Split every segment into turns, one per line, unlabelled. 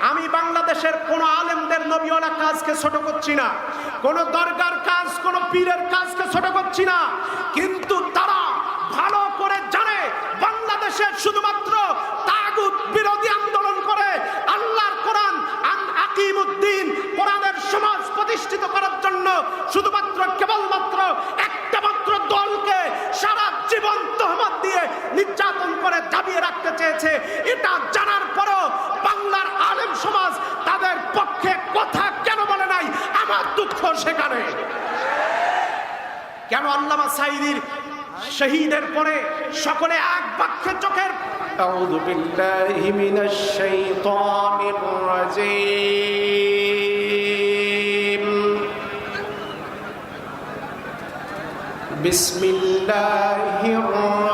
আমি বাংলাদেশের কোন আলেমদের নবীওয়ালা কাজকে ছোট করছি না। কোন দরগার কাজ, কোন পীরের কাজকে ছোট করছি না। কিন্তু তারা ভালো করে জানে বাংলাদেশের শুধুমাত্র তাগুত বিরোধী আন্দোলন করে, আল্লাহর কোরআন আন- আকিমুদ্দিন, কোরআনের সমাজ প্রতিষ্ঠিত করার জন্য শুধুমাত্র কেবলমাত্র একটা মাত্র দলকে সারা জীবন তহমত দিয়ে নির্যাতন করে দাবিয়ে রাখতে চেয়েছে। এটা জানার পরও বাংলার আলেম সমাজ তাদের পক্ষে কথা কেন বলে নাই আমার দুঃখ সেখানে কেন আল্লামা সাইদির শহীদের পরে সকলে এক বাক্যে চোখের
أعوذ بالله من الشيطان الرجيم بسم الله الرحمن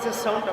অডিয়েন্সের সাউন্ডটা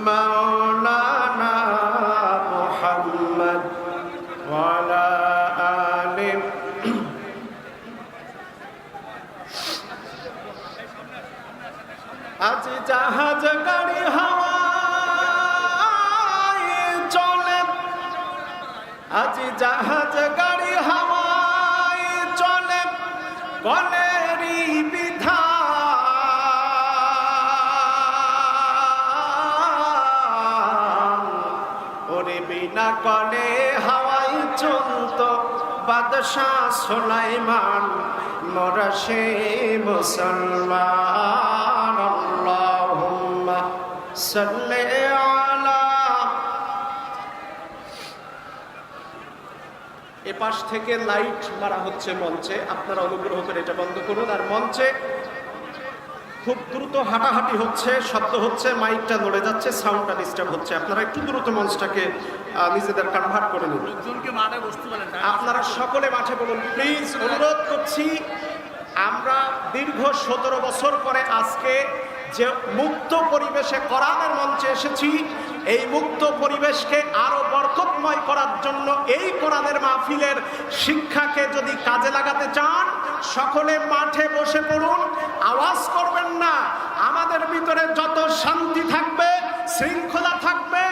مولانا محمد وعلى آله আজ জাহাজ গাড়ি হাওয়ায় চলে
জাহাজ গাড়ি হাওয়ায় চলে কলে হাওয়াই চলত, বাদশাহ সোলাইমান মোরা সে মুসলমান। সাল্লি আলা
এ পাশ থেকে লাইট মারা হচ্ছে মঞ্চে, আপনারা অনুগ্রহ করে এটা বন্ধ করুন। আর মঞ্চে খুব দ্রুত হাঁটাহাঁটি হচ্ছে, শব্দ হচ্ছে, মাইকটা নড়ে যাচ্ছে সাউন্ডটা ডিস্টার্ব হচ্ছে। আপনারা একটু দ্রুত মঞ্চটাকে নিজেদের কনভার্ট করে নিন।
বলেন
আপনারা সকলে মাঠে বলুন প্লিজ অনুরোধ করছি আমরা দীর্ঘ সতেরো বছর পরে আজকে যে মুক্ত পরিবেশে কোরআনের মঞ্চে এসেছি এই মুক্ত পরিবেশকে আরও বরকতময় করার জন্য এই কোরআনের মাহফিলের শিক্ষাকে যদি কাজে লাগাতে চান সকলে মাঠে বসে পড়ুন আওয়াজ করবেন না। আমাদের ভিতরে যত শান্তি থাকবে শৃঙ্খলা থাকবে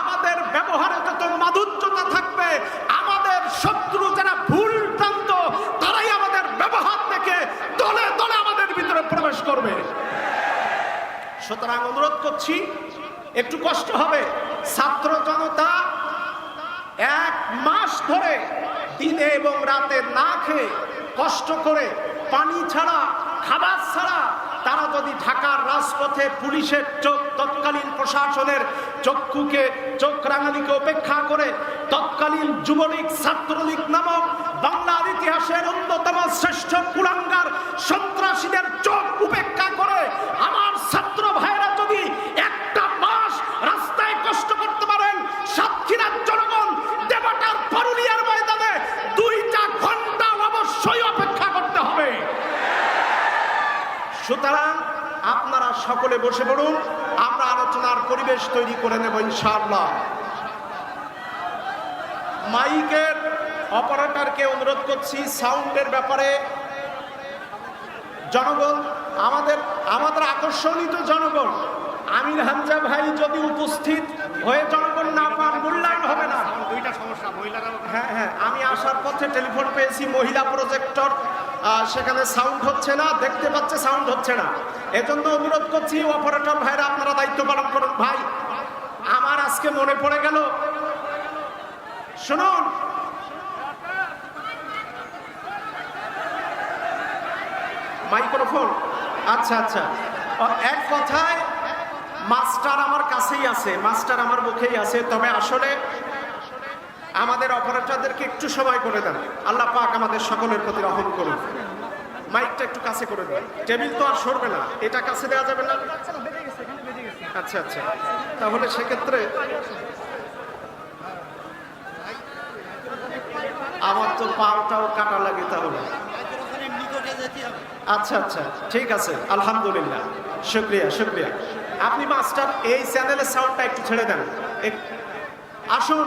আমাদের ব্যবহারে যত মাধুর্যতা থাকবে, আমাদের শত্রু যারা ভুল প্রান্ত তারাই আমাদের ব্যবহার দেখে দলে দলে আমাদের ভিতরে প্রবেশ করবে। সুতরাং অনুরোধ করছি, একটু কষ্ট হবে। ছাত্র জনতা, এক মাস ধরে দিনে এবং রাতে না খেয়ে কষ্ট করে পানি ছাড়া, খাবার ছাড়া তারা যদি ঢাকার রাজপথে পুলিশের চোখ তৎকালীন প্রশাসনের চক্ষুকে, চোখ রাঙালিকে উপেক্ষা করে তৎকালীন যুবলীগ, ছাত্রলীগ নামক বাংলার ইতিহাসের অন্যতম শ্রেষ্ঠ কুলাঙ্গার সন্ত্রাসীদের চোখ উপেক্ষা করে আমার ছাত্র ভাইরা যদি একটা মাস রাস্তায় কষ্ট করতে পারেন সাতক্ষীরার জনগণ দেবতার পরুলিয়ার ময়দানে দুইটা ঘণ্টা অবশ্যই অপেক্ষা করতে হবে সুতরাং আপনারা সকলে বসে পড়ুন। আমরা আলোচনার পরিবেশ তৈরি করে নেব ইনশাআল্লাহ। মাইকের অপারেটরকে অনুরোধ করছি, সাউন্ডের ব্যাপারে। জনগণ, আমাদের আমাদের আকর্ষণিত জনগণ, আমির হামজা ভাই যদি উপস্থিত হয়ে জনগণ না পান মূল্যায়ন হবে না
দুইটা সমস্যা মহিলারা
হ্যাঁ হ্যাঁ আমি আসার পথে টেলিফোন পেয়েছি, মহিলা প্রজেক্টর। সেখানে সাউন্ড হচ্ছে না, দেখতে পাচ্ছে সাউন্ড হচ্ছে না। এজন্য অনুরোধ করছি অপারেটর ভাইরা, আপনারা দায়িত্ব পালন করুন ভাই। আমার আজকে মনে পড়ে গেল, শুনুন। মাইক্রোফোন। আচ্ছা আচ্ছা। এক কথায়, মাস্টার আমার কাছেই আছে, মাস্টার আমার মুখেই আছে। তবে আসলে আমাদের অপারেটরদেরকে একটু সময় করে দেন। আল্লাহ পাক আমাদের সকলের প্রতি রহম করুন। মাইকটা একটু কাছে করে দেন। টেবিল তো আর সরবে না। এটা কাছে দেওয়া যাবে না? আচ্ছা আচ্ছা। তাহলে সেক্ষেত্রে আমার তো পাওটাও কাটা লাগে তাহলে। আচ্ছা আচ্ছা। ঠিক আছে। আলহামদুলিল্লাহ। শুক্রিয়া শুক্রিয়া। আপনি মাস্টার, এই চ্যানেলের সাউন্ডটা একটু ছেড়ে দেন। আসুন।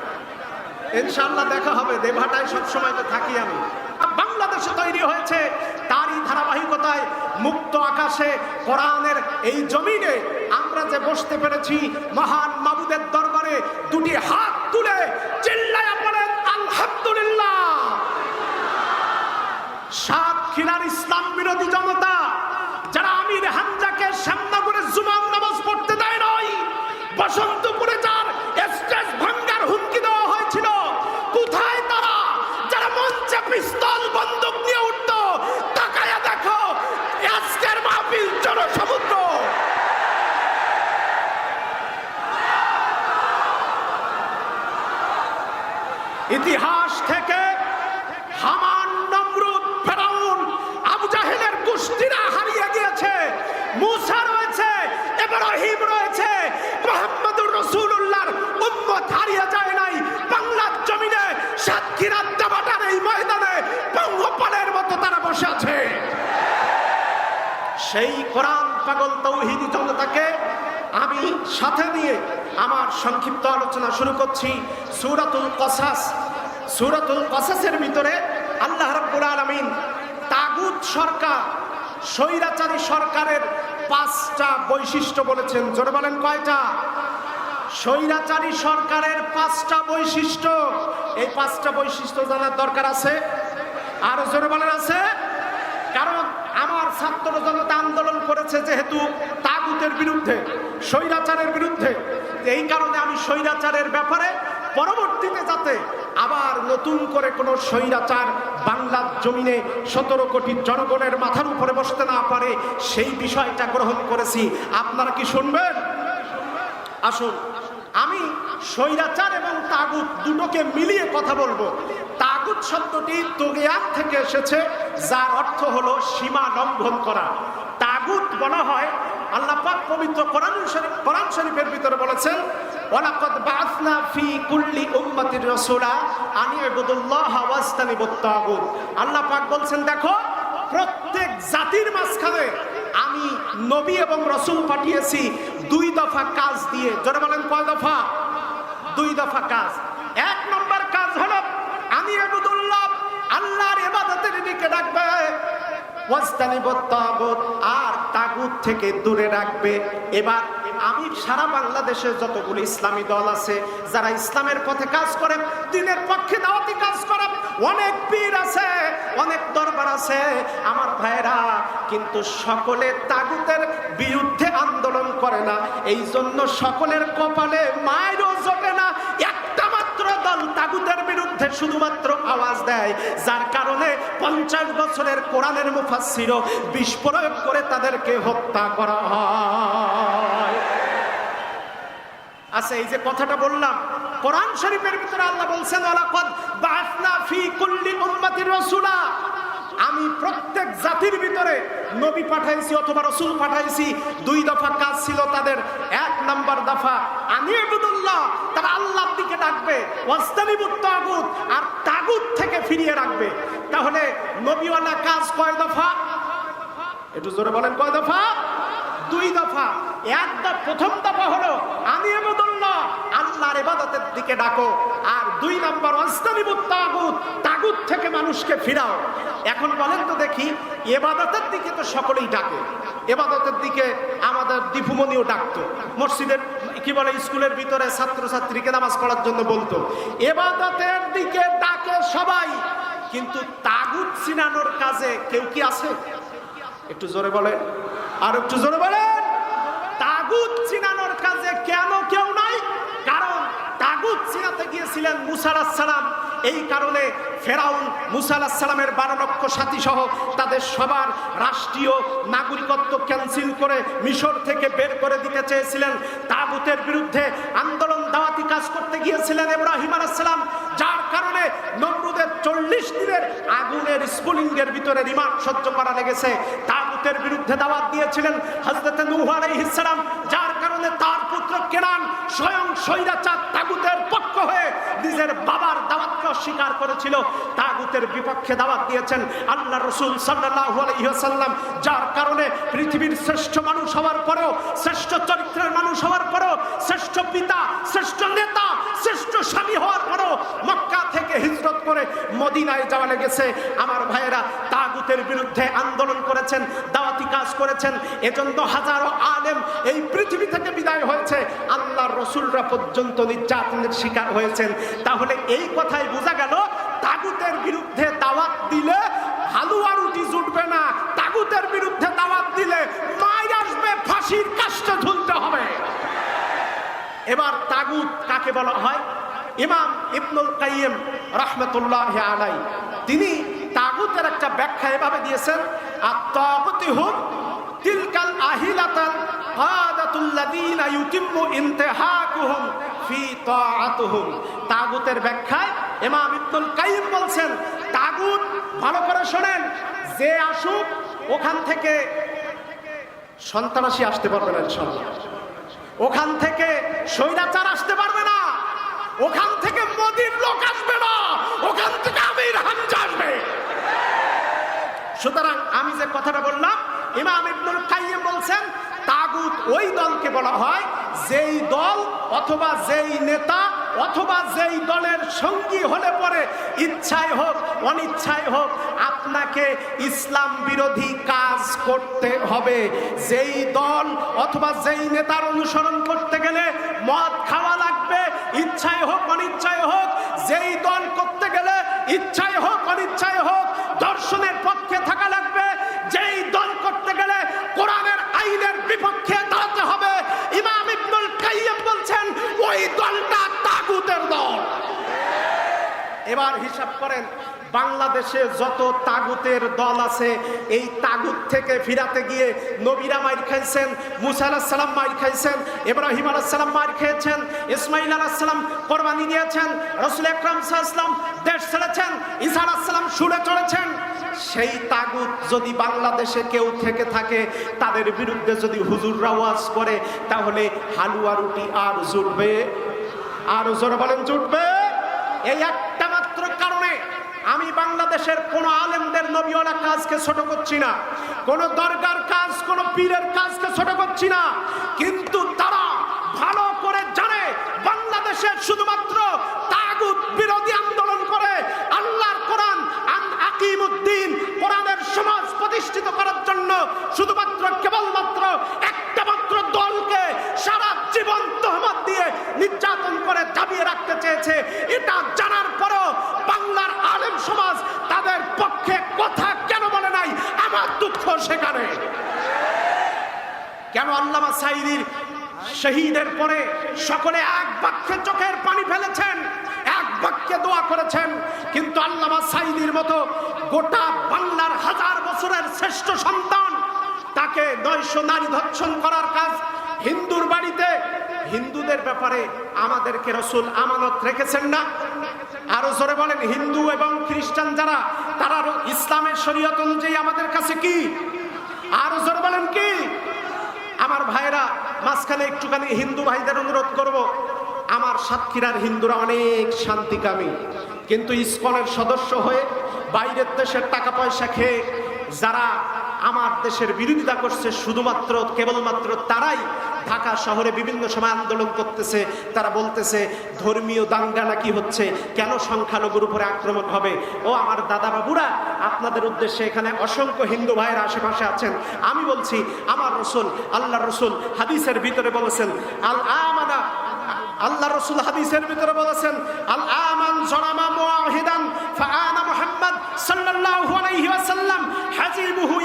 ইনশাল্লাহ দেখা হবে দেভাটায় সবসময় তো থাকি আমি। বাংলাদেশে তৈরি হয়েছে তারই ধারাবাহিকতায় মুক্ত আকাশে কোরআনের এই জমিনে আমরা যে বসতে পেরেছি, মহান মাবুদের দরবারে দুটি হাত দেবাটার এই ময়দানে পঙ্গপালের মতো তারা বসে আছে। সেই কোরআন পাগল তৌহিদি জনতাকে আমি সাথে নিয়ে আমার সংক্ষিপ্ত আলোচনা শুরু করছি। সুরাতুল কসাস। সুরাতুল কসাসের ভিতরে আল্লাহ রাব্বুল আলামিন তাগুত সরকার, স্বৈরাচারী সরকারের পাঁচটা বৈশিষ্ট্য বলেছেন। জোরে বলেন কয়টা? স্বৈরাচারী সরকারের পাঁচটা বৈশিষ্ট্য। এই পাঁচটা বৈশিষ্ট্য জানার দরকার আছে। আর জোরে আছে? কারণ আমার ছাত্র জনতা আন্দোলন করেছে যেহেতু তাগুতের বিরুদ্ধে, স্বৈরাচারের বিরুদ্ধে। এই কারণে আমি স্বৈরাচারের ব্যাপারে পরবর্তীতে যাতে আবার নতুন করে কোনো স্বৈরাচার বাংলার জমিনে সতেরো কোটি জনগণের মাথার উপরে বসতে না পারে, সেই বিষয়টা গ্রহণ করেছি। আপনারা কি শুনবেন? আসুন। আমি স্বৈরাচার এবং তাগুত দুটোকে মিলিয়ে কথা বলব। তাগুত শব্দটি তোগিয়ান থেকে এসেছে, যার অর্থ হলো সীমা লঙ্ঘন করা। তাগুত বলা হয়, আল্লাহ পাক পবিত্র কোরআন শরীফ, কোরআন শরীফের ভিতরে বলেছেন, ওয়ালাকাদ বাআসনা ফি কুল্লি উম্মাতির রাসূলা আন ইবুদুল্লাহ ওয়াস্তানিবুত তাগুত। আল্লাহ পাক বলছেন, দেখো, প্রত্যেক জাতির মাঝখানে আমি নবী এবং রসুল পাঠিয়েছি দুই দফা কাজ দিয়ে। জোরে বলেন কয় দফা? দুই দফা কাজ। এক নম্বর কাজ হলো, আমি আবুদুল্লাহ, আল্লাহর ইবাদতের দিকে ডাকবে। আর তাগুত থেকে দূরে রাখবে। এবার আমি সারা বাংলাদেশে যতগুলো ইসলামী দল আছে, যারা ইসলামের পথে কাজ করে, দিনের পক্ষে দাওয়াতি কাজ করে, অনেক পীর আছে, অনেক দরবার আছে, আমার ভাইরা কিন্তু সকলে তাগুতের বিরুদ্ধে আন্দোলন করে না। এই জন্য সকলের কপালে মায়েরও জোটে না। দল তাগুতের বিরুদ্ধে শুধুমাত্র আওয়াজ দেয়, যার কারণে পঞ্চাশ বছরের কোরআনের মুফাসিরও প্রয়োগ করে তাদেরকে হত্যা করা হয়। আচ্ছা এই যে কথাটা বললাম, কোরআন শরীফের ভিতরে আল্লাহ বলছেন আমি প্রত্যেক জাতির ভিতরে নবী পাঠাইছি অথবা রসুল পাঠাইছি, দুই দফা কাজ ছিল তাদের, এক নাম্বার দফা, আমি আবুদুল্লাহ। তারা আল্লাহর দিকে ডাকবে ওয়াস্তানিবুত তাগুত। আর তাগুত থেকে ফিরিয়ে রাখবে। তাহলে নবীওয়ালা কাজ কয় দফা? একটু জোরে বলেন, কয় দফা? দুই দফা। এক প্রথম দফা হলো, আমি আল্লাহর ইবাদতের দিকে ডাকো। আর দুই নাম্বার অস্তানিবুত তাগুত তাগুত থেকে মানুষকে ফিরাও। এখন বলেন তো দেখি এবাদতের দিকে তো সকলেই ডাকে। এবাদতের দিকে আমাদের দীপুমণিও ডাকতো। মসজিদের, কি বলে, স্কুলের ভিতরে ছাত্রছাত্রীকে নামাজ পড়ার জন্য বলতো। এবাদতের দিকে ডাকে সবাই, কিন্তু তাগুত চিনানোর কাজে কেউ কি আছে? একটু জোরে বলেন। আর একটু জোরে বলেন। তাগুত চিনানোর কাজে কেন কেউ তাগুত চিনাতে গিয়েছিলেন মুসা সালাম এই কারণে ফেরাউন মুসা সালামের বারো লক্ষ সাথী সহ তাদের সবার রাষ্ট্রীয় নাগরিকত্ব ক্যান্সেল করে মিশর থেকে বের করে দিতে চেয়েছিলেন। তাগুতের বিরুদ্ধে আন্দোলন দাওয়াতি কাজ করতে গিয়েছিলেন ইব্রাহিম আলাইসালাম যার কারণে নমরুদের চল্লিশ দিনের আগুনের স্ফুলিঙ্গের ভিতরে রিমান্ড সহ্য করা লেগেছে। তাগুতের বিরুদ্ধে দাওয়াত দিয়েছিলেন হজরত নূহ আলাইহিস সালাম যার কারণে তার পুত্র কেনান স্বয়ং স্বৈরাচার তাগুতের পক্ষ হয়ে নিজের বাবার দাওয়াতকে অস্বীকার করেছিল। তাগুতের বিপক্ষে দাওয়াত দিয়েছেন আল্লাহ রসুল সাল্লাল্লাহু আলাইহি ওয়াসাল্লাম, যার কারণে পৃথিবীর শ্রেষ্ঠ মানুষ হওয়ার পরেও, শ্রেষ্ঠ চরিত্রের মানুষ হওয়ার পরেও, শ্রেষ্ঠ পিতা, শ্রেষ্ঠ নেতা, শ্রেষ্ঠ স্বামী হওয়ার পরেও মক্কা থেকে হিজরত করে মদিনায় যাওয়া লেগেছে। আমার ভাইয়েরা তাগুতের বিরুদ্ধে আন্দোলন করেছেন, দাওয়াতি কাজ করেছেন। এজন্য হাজারো আলেম এই পৃথিবী থেকে বিদায় হয়েছে। আল্লাহর রসুলরা পর্যন্ত নির্যাতনের শিকার হয়েছেন। তাহলে এই কথাই বোঝা গেল, তাগুতের বিরুদ্ধে দাওয়াত দিলে হালুয়া রুটি জুটবে না। তাগুতের বিরুদ্ধে দাওয়াত দিলে মায়ের আসবে, ফাঁসির কাজটা ঝুলতে হবে। এবার তাগুত কাকে বলা হয়? ইমাম ইবনুল কাইয়িম রাহমাতুল্লাহ আলাই তিনি তাগুতের একটা ব্যাখ্যা এভাবে দিয়েছেন, আত-তাগুতি হুম তিলকাল আহিলাতাল কাদাতুল্লাযীনা ইউতিম্মু ইনতিহাকুহুম ফি তাআতুহুম। তাগুতের ব্যাখ্যায় ইমাম ইবনুল কাইয়িম বলছেন, তাগুত ভালো করে শোনেন, যে আসুক ওখান থেকে সন্ত্রাসী আসতে পারবে না ইনশাআল্লাহ। ওখান থেকে স্বৈরাচার আসতে পারবে না। ওখান থেকে মোদির লোক আসবে না। ওখান থেকে আমির হামজা আসবে সুতরাং আমি যে কথাটা বললাম, ইমাম ইবনুল কাইয়্যিম বলছেন, তাগুত ওই দলকে বলা হয়, যেই দল অথবা যেই নেতা অথবা যেই দলের সঙ্গী হলে পরে ইচ্ছায় হোক অনিচ্ছায় হোক, আপনাকে ইসলাম বিরোধী কাজ করতে হবে। যেই দল অথবা যেই নেতার অনুসরণ করতে গেলে মদ খাওয়া ইচ্ছায় হোক, অনিচ্ছায় হোক, যেই দল করতে গেলে ইচ্ছায় হোক, অনিচ্ছায় হোক, দর্শনের পক্ষে থাকা লাগবে। যেই দল করতে গেলে কোরআনের আইনের বিপক্ষে দাঁড়াতে হবে। ইমাম ইবনুল কাইয়্যিম বলছেন, ওই দলটা তাগুতের দল। এবার হিসাব করেন বাংলাদেশে যত তাগুতের দল আছে, এই তাগুত থেকে ফিরাতে গিয়ে নবীরা মাইর খাইছেন, মুসা আলাহ সালাম মাইর খাইছেন, ইব্রাহিম আলাহ সালাম মাইর খেয়েছেন ইসমাইল আলাহ সালাম কোরবানি নিয়েছেন রসুল আকরাম সাল্লাম দেশ ছেড়েছেন, ঈসা আলাহ সালাম সুরে চড়েছেন সেই তাগুত যদি বাংলাদেশে কেউ থেকে থাকে, তাদের বিরুদ্ধে যদি হুজুররা ওয়াজ করে, তাহলে হালুয়া রুটি আর জুটবে, আর জোর বলেন জুটবে। এই একটা মাত্র কারণে আমি বাংলাদেশের কোন আলেমদের নবীওয়ালা কাজকে ছোট করছি না। কোন দরকার কাজ, কোন পীরের কাজকে ছোট করছি না। কিন্তু তারা ভালো করে জানে বাংলাদেশের শুধুমাত্র তাগুত বিরোধী আন্দোলন করে আল্লাহর কোরআন আন- আকিমুদ্দিন কোরআনের সমাজ প্রতিষ্ঠিত করার জন্য শুধুমাত্র কেবলমাত্র একটা মাত্র দলকে সারা জীবন তহমত দিয়ে নির্যাতন করে দাবিয়ে রাখতে চেয়েছে। এটা জানার পরও বাংলার আলেম সমাজ তাদের পক্ষে কথা কেন বলে নাই আমার দুঃখ সেখানে। কেন আল্লামা সাইদির শহীদের পরে সকলে এক বাক্যে চোখের পানি ফেলেছেন, এক বাক্যে দোয়া করেছেন, কিন্তু আল্লামা সাইদির মতো গোটা বাংলার হাজার বছরের শ্রেষ্ঠ সন্তান তাকে নয়শো নারী ধর্ষণ করার কাজ হিন্দুর বাড়িতে, হিন্দুদের ব্যাপারে আমাদেরকে রসুল আমানত রেখেছেন না। আরও জোরে বলেন, হিন্দু এবং খ্রিস্টান যারা, তারা ইসলামের শরীয়ত অনুযায়ী আমাদের কাছে কি? আরও জোরে বলেন কি? আমার ভাইরা, মাঝখানে একটুখানি হিন্দু ভাইদের অনুরোধ করব। আমার সাতক্ষীরার হিন্দুরা অনেক শান্তিকামী। কিন্তু ইসকনের সদস্য হয়ে বাইরের দেশের টাকা পয়সা খেয়ে যারা আমার দেশের বিরোধিতা করছে শুধুমাত্র, কেবলমাত্র তারাই ঢাকা শহরে বিভিন্ন সময় আন্দোলন করতেছে। তারা বলতেছে, ধর্মীয় দাঙ্গা নাকি হচ্ছে? কেন সংখ্যালঘুর উপরে আক্রমণ হবে? ও আমার দাদা বাবুরা আপনাদের উদ্দেশ্যে এখানে অসংখ্য হিন্দু ভাইয়ের আশেপাশে আছেন। আমি বলছি, আমার রসুল আল্লাহ রসুল হাদিসের ভিতরে বলেছেন, আল আমানা আল্লাহ রসুল হাদিসের ভিতরে বলেছেন, আল আমান জনামা মুআহিদান মুহাম্মদ সাল্লাল্লাহু আলাইহি ওয়াসাল্লাম হাজিবুহু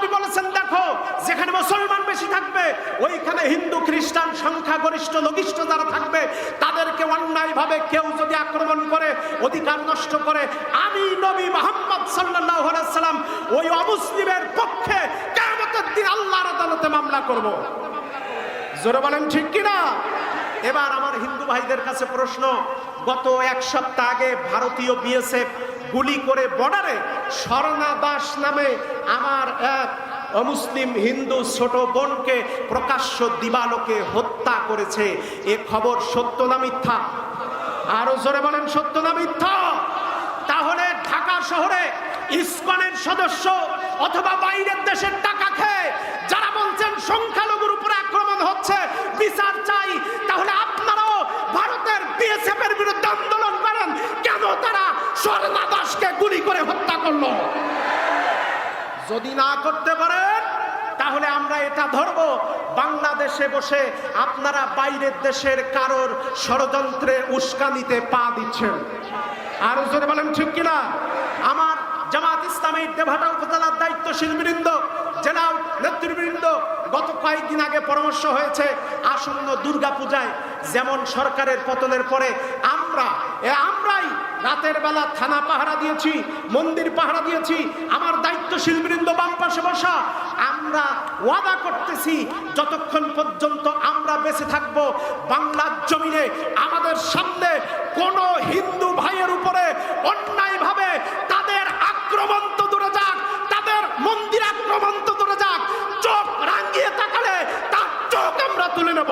নবী বলেছেন, দেখো, যেখানে মুসলমান বেশি থাকবে, ওইখানে হিন্দু, খ্রিস্টান, সংখ্যাগরিষ্ঠ, লঘিষ্ঠ যারা থাকবে, তাদেরকে অন্যায়ভাবে কেউ যদি আক্রমণ করে, অধিকার নষ্ট করে, আমি নবী মোহাম্মদ আলাইহি সাল্লাম ওই অমুসলিমের পক্ষে কিয়ামতের দিন আল্লাহর আদালতে মামলা করব। জোরে বলেন, ঠিক কিনা? এবার আমার হিন্দু ভাইদের কাছে প্রশ্ন, গত এক সপ্তাহ আগে ভারতীয় বিএসএফ গুলি করে বর্ডারে স্বর্ণা দাস নামে আমার এক অমুসলিম হিন্দু ছোট বোনকে প্রকাশ্য দিবালোকে হত্যা করেছে। এ খবর সত্য না মিথ্যা? আরও জোরে বলেন, সত্য না মিথ্যা? তাহলে ঢাকা শহরে ইসকনের সদস্য অথবা বাইরের দেশের টাকা খেয়ে যারা বলছেন সংখ্যালঘুর উপরে আক্রমণ হচ্ছে, বিচার চাই। তাহলে আপনারাও ভারতের বিএসএফ এর বিরুদ্ধে আন্দোলন তারা স্বর্ণা দাসকে গুলি করে হত্যা করল। যদি না করতে পারেন, তাহলে আমরা এটা ধরবো। বাংলাদেশে বসে আপনারা বাইরের দেশের কারোর ষড়যন্ত্রে উস্কানিতে পা দিচ্ছেন। আরও জোরে বলেন, ঠিক কিনা? আমার জামাত ইসলামের দেভাটা উপজেলার দায়িত্বশীল বৃন্দ জেলা নেতৃবৃন্দ, গত কয়েকদিন আগে পরামর্শ হয়েছে আসন্ন দুর্গা পূজায় যেমন সরকারের পতনের পরে আমরা, এ আমরাই রাতের বেলা থানা পাহারা দিয়েছি, মন্দির পাহারা দিয়েছি, আমার দায়িত্বশীল বৃন্দ বাম পাশে বসা। আমরা ওয়াদা করতেছি, যতক্ষণ পর্যন্ত আমরা বেঁচে থাকব, বাংলার জমিনে, আমাদের সামনে কোন হিন্দু ভাইয়ের উপরে অন্যায়ভাবে তাদের আক্রমণ তো দূরে যাক, তাদের মন্দির আক্রমণ তো দূরে যাক, চোখ রাঙিয়ে তাকালে তার চোখ আমরা তুলে নেব।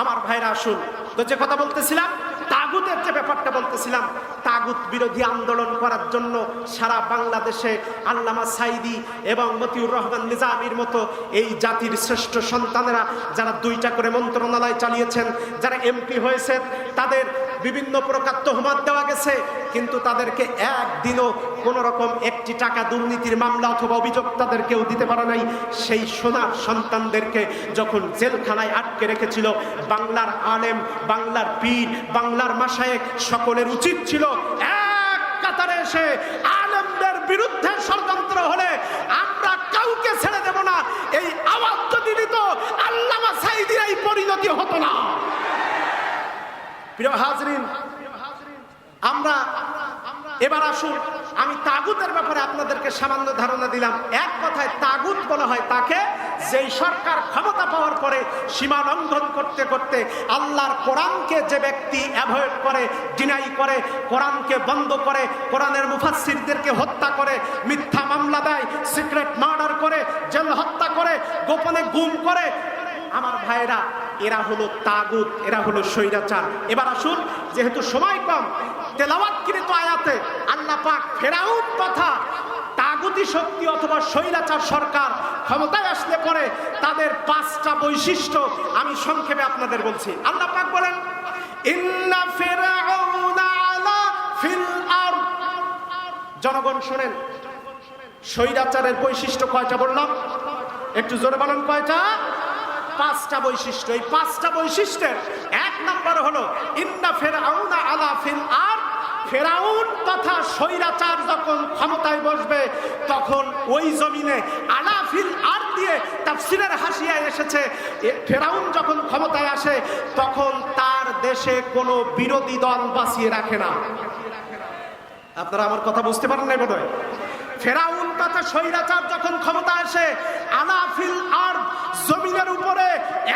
আমার ভাইরা আসুন, তো যে কথা বলতেছিলাম বলতেছিলাম, তাগুত বিরোধী আন্দোলন করার জন্য সারা বাংলাদেশে আল্লামা সাইদি এবং মতিউর রহমান নিজামির মতো এই জাতির শ্রেষ্ঠ সন্তানেরা, যারা দুইটা করে মন্ত্রণালয় চালিয়েছেন, যারা এমপি হয়েছেন, তাদের বিভিন্ন প্রকার তোহমাত দেওয়া গেছে, কিন্তু তাদেরকে একদিনও কোনো রকম একটি টাকা দুর্নীতির মামলা অথবা অভিযোগ তাদের কেউ দিতে পারে নাই। সেই সোনার সন্তানদেরকে যখন জেলখানায় আটকে রেখেছিল, বাংলার আলেম, বাংলার পীর, বাংলার মাসায়েক সকলের উচিত ছিল এক কাতারে এসে আলেমদের বিরুদ্ধে ষড়যন্ত্র হলে আমরা কাউকে ছেড়ে দেব না। এই আওয়াজ যদি দিত, আল্লামা সাইদির এই পরিণতি হতো না। প্রিয় হাজরিন, আমরা এবার আসুন, আমি তাগুতের ব্যাপারে আপনাদেরকে সামান্য ধারণা দিলাম। এক কথায় তাগুত বলা হয় তাকে, যেই সরকার ক্ষমতা পাওয়ার পরে সীমা লঙ্ঘন করতে করতে আল্লাহর কোরআনকে যে ব্যক্তি অ্যাভয়েড করে ডিনাই করে, কোরআনকে বন্ধ করে, কোরআনের মুফাসসিরদেরকে হত্যা করে, মিথ্যা মামলা দেয় সিক্রেট মার্ডার করে, জেল হত্যা করে, গোপনে গুম করে আমার ভাইরা, এরা হলো তাগুত, এরা হলো স্বৈরাচার। এবার আসুন, যেহেতু সময় কম, তেলাওয়াতকৃত আয়াতে আল্লাহ পাক ফেরাউন কথা তাগুতি শক্তি অথবা স্বৈরাচার সরকার ক্ষমতায় আসলে পরে তাদের পাঁচটা বৈশিষ্ট্য আমি সংক্ষেপে আপনাদের বলছি। আল্লাহ পাক বলেন, ইন্না জনগণ শোনেন, স্বৈরাচারের বৈশিষ্ট্য কয়টা বললাম? একটু জোরে বলেন কয়টা? পাঁচটা বৈশিষ্ট্য। এই পাঁচটা বৈশিষ্ট্যের এক নম্বর হলো, ইন্না ফেরাউনা আলা ফিল আর ফেরাউন তথা স্বৈরাচার যখন ক্ষমতায় বসবে, তখন ওই জমিনে আলা ফিল আর দিয়ে তাফসিরের হাসিয়ায় এসেছে। ফেরাউন যখন ক্ষমতায় আসে, তখন তার দেশে কোনো বিরোধী দল বাঁচিয়ে রাখে না। আপনারা আমার কথা বুঝতে পারেন নাই বোধহয়? ফেরাউন তথা স্বৈরাচার যখন ক্ষমতা আসে আলাফিল আর জমিনের উপরে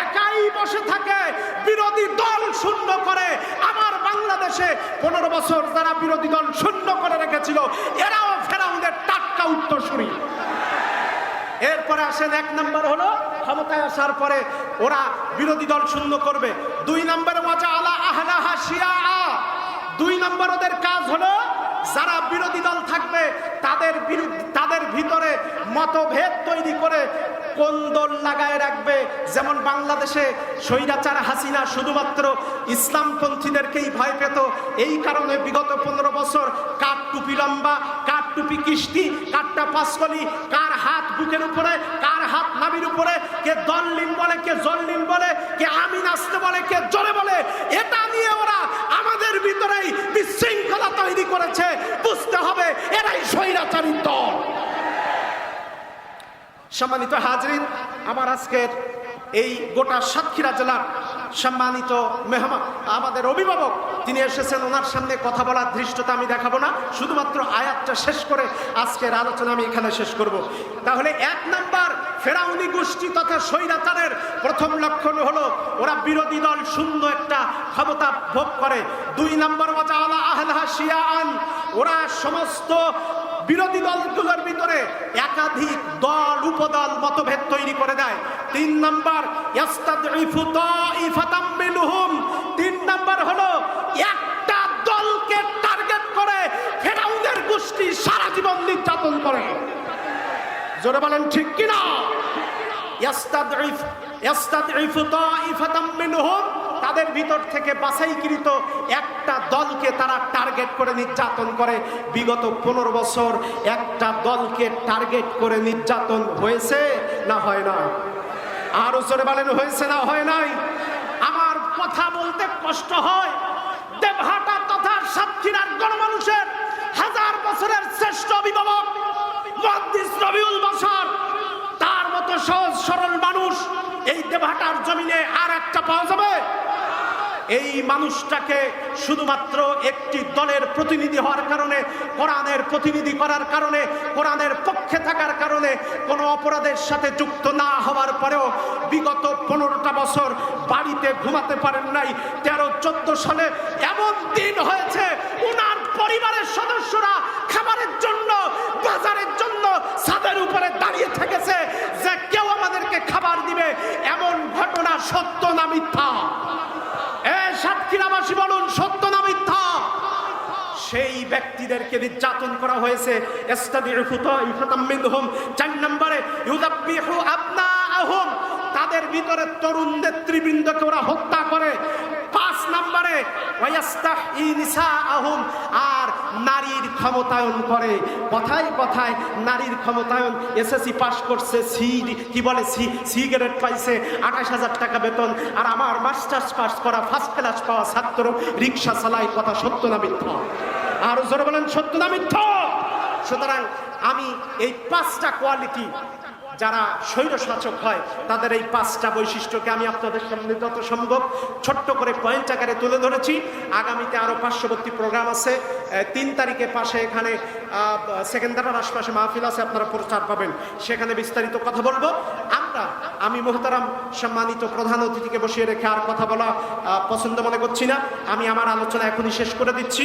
একাই বসে থাকে, বিরোধী দল শূন্য করে। আমার বাংলাদেশে পনেরো বছর যারা বিরোধী দল শূন্য করে রেখেছিল, এরাও ফেরাউনের টাটকা উত্তরসূরি। এরপরে আসেন এক নম্বর হলো, ক্ষমতায় আসার পরে ওরা বিরোধী দল শূন্য করবে। দুই নম্বরে মজা আলা আহলা হাসিয়া দুই নম্বর ওদের কাজ হলো, যারা বিরোধী দল থাকবে, তাদের বিরুদ্ধে ভিতরে মতভেদ তৈরি করে কোন দল লাগায় রাখবে। যেমন বাংলাদেশে স্বৈরাচার হাসিনা শুধুমাত্র ইসলামপন্থীদেরকেই ভয় পেত। এই কারণে বিগত পনেরো বছর কার টুপি লম্বা, কার টুপি কিস্তি, কারটা পাঁচকলি, কার হাত বুকের উপরে, কার হাত নাবির উপরে, কে দল্লিন বলে, কে জল্লিন বলে, কে আমিন আসতে বলে, কে জলে বলে, এটা নিয়ে ওরা আমাদের ভিতরেই বিশৃঙ্খলা তৈরি করেছে। বুঝতে হবে, এরাই স্বৈরাচারী দল। সম্মানিত হাজরিন, আমার আজকের এই গোটা সাতক্ষীরা জেলার সম্মানিত মেহমান, আমাদের অভিভাবক তিনি এসেছেন, ওনার সামনে কথা বলার ধৃষ্টতা আমি দেখাবো না, শুধুমাত্র আয়াতটা শেষ করে আজকের আলোচনা আমি এখানে শেষ করব। তাহলে এক নাম্বার, ফেরাউনি গোষ্ঠী তথা স্বৈরাচারের প্রথম লক্ষণ হলো, ওরা বিরোধী দল শূন্য একটা ক্ষমতা ভোগ করে। দুই নম্বর ওরা সমস্ত বিরোধী দলগুলোর ভিতরে একাধিক দল, উপদল মতভেদ তৈরি করে দেয়। তিন নম্বর তিন নম্বর হলো, একটা দলকে টার্গেট করে ফেরাউনের গোষ্ঠী সারা জীবন নির্যাতন করে। জোরে বলেন, ঠিক কিনা? ইয়াস্তাদঈফ ইয়াস্তাদঈফু তাইফাতাম মিনহুম তাদের ভিতর থেকে বাছাইকৃত একটা দলকে তারা টার্গেট করে নির্যাতন করে। বিগত পনেরো বছর একটা দলকে টার্গেট করে নির্যাতন হয়েছে না হয় না আর জোরে বলেন, হয়েছে না হয় নাই? আমার কথা বলতে কষ্ট হয়। দেবহাটা তথা সাতক্ষীরার গণমানুষের হাজার বছরের শ্রেষ্ঠ অভিভাবক রবিউল তার মতো সহজ সরল মানুষ এই দেবহাটার জমিনে আর একটা পাওয়া যাবে? এই মানুষটাকে শুধুমাত্র একটি দলের প্রতিনিধি হওয়ার কারণে, কোরআনের প্রতিনিধি করার কারণে, কোরআনের পক্ষে থাকার কারণে কোনো অপরাধের সাথে যুক্ত না হওয়ার পরেও বিগত পনেরোটা বছর বাড়িতে ঘুমাতে পারেন নাই। তেরো, চোদ্দ সালে এমন দিন হয়েছে, উনার পরিবারের সদস্যরা খাবারের জন্য, বাজারের জন্য ছাদের উপরে দাঁড়িয়ে থেকেছে যে কেউ আমাদেরকে খাবার দিবে। এমন ঘটনা সত্য না মিথ্যা? সাতক্ষীরাবাসী বলুন, সত্য না মিথ্যা? সেই ব্যক্তিদেরকে নির্যাতন করা হয়েছে। চার নম্বরে তাদের ভিতরে তরুণ নেতৃবৃন্দকে ওরা হত্যা করে। নম্বরে আর নারীর ক্ষমতায়ন করে। কথায় কথায় নারীর ক্ষমতায়ন এসএসসি পাস করছে সি কি বলে সি সিগারেট পাইছে, আঠাশ হাজার টাকা বেতন, আর আমার মাস্টার্স পাস করা ফার্স্ট ক্লাস পাওয়া ছাত্র, রিক্সা চালাই কথা সত্য না মিথ্যা? আর জোরে বলেন, সত্য না মিথ্যা? সুতরাং আমি এই পাঁচটা কোয়ালিটি যারা স্বৈর শাসক হয়, তাদের এই পাঁচটা বৈশিষ্ট্যকে আমি আপনাদের সামনে যত সম্ভব ছোট্ট করে পয়েন্ট আকারে তুলে ধরেছি। আগামীতে আরও পার্শ্ববর্তী প্রোগ্রাম আছে। তিন তারিখে পাশে এখানে সেকেন্দারার আশপাশে মাহফিল আছে, আপনারা প্রচার পাবেন। সেখানে বিস্তারিত কথা বলব। আমরা, আমি মোহতারাম সম্মানিত প্রধান অতিথিকে বসিয়ে রেখে আর কথা বলা পছন্দ মনে করছি না। আমি আমার আলোচনা এখনই শেষ করে দিচ্ছি।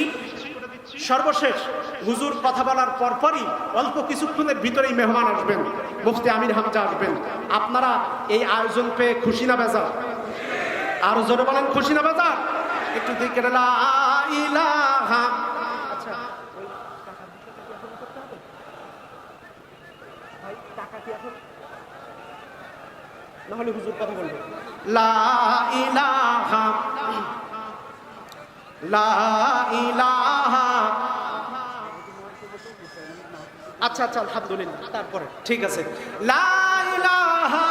সর্বশেষ হুজুর কথা বলার পরপরই অল্প কিছুক্ষণের ভিতরেই মেহমান আসবেন। মুফতি আমির হামজা আসবেন। আপনারা এই আয়োজন পেয়ে খুশি না বেজার? আরও জোরে বলেন খুশি না বেজার? একটু দিকে হুজুর কথা বলবে। লা ইলাহা। লা ইলাহা। আচ্ছা আচ্ছা আলহামদুলিল্লাহ। তারপরে। ঠিক আছে। লা ইলাহা